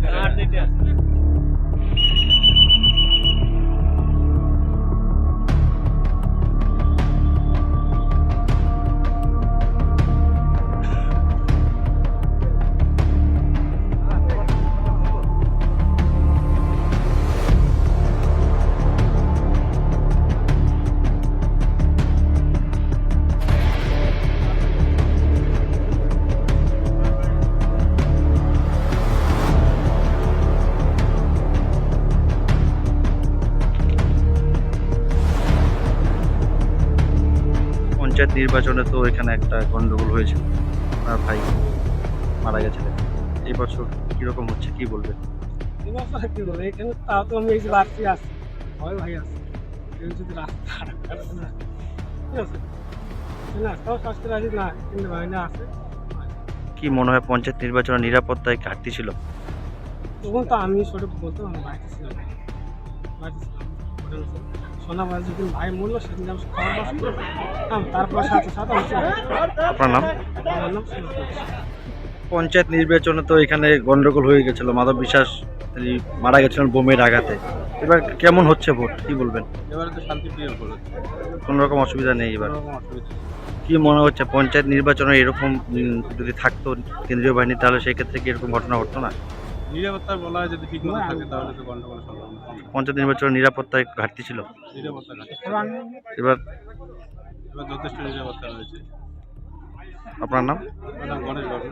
Gracias. Panchayat নির্বাচনে তো এখানে একটা গন্ডগোল হয়েছিল। আপনার ভাই মারা গেছিলেন এই বছর কীরকম হচ্ছে কি বলবেন? এবছর কি বলব? এখানে তাও তো আমি এই যে আসছি হয় ভাই আসছি কেউ যদি রাস্তা ঠিক আছে? না তাও স্বাস্থ্য রাজি না কিন্তু ভাই না আছে। কি মনে হয় পঞ্চায়েত নির্বাচনে নিরাপত্তায় ঘাটতি ছিল? তখন তো আমি বলতো বাড়িতে ছিলাম বাড়িতে ছিলাম সোনাবার যেদিন ভাই মরলো সেদিন আমি খাওয়া বাসি তারপর সাথে সাথে আপনার নাম? আমার নাম পঞ্চায়েত নির্বাচনে তো এখানে গন্ডগোল হয়ে গেছিল। মাধব বিশ্বাস তিনি মারা গেছিলেন বোমের আঘাতে। এবার কেমন হচ্ছে ভোট? কি বলবেন? এবারে তো শান্তিপ্রিয় ভোট কোনো রকম অসুবিধা নেই এবার। কি মনে হচ্ছে পঞ্চায়েত নির্বাচনে এরকম যদি থাকতো কেন্দ্রীয় বাহিনী তাহলে সেক্ষেত্রে কি এরকম ঘটনা ঘটতো না? নিরাপত্তা বলা হয় যদি ঠিক মতো থাকে তাহলে তো গন্ডগোল সম্ভাবনা। পঞ্চায়েত নির্বাচনে নিরাপত্তায় ঘাটতি ছিল। নিরাপত্তা এবার এবার যথেষ্ট নিরাপত্তা রয়েছে। আপনার নাম? নাম গণেশ বাবু।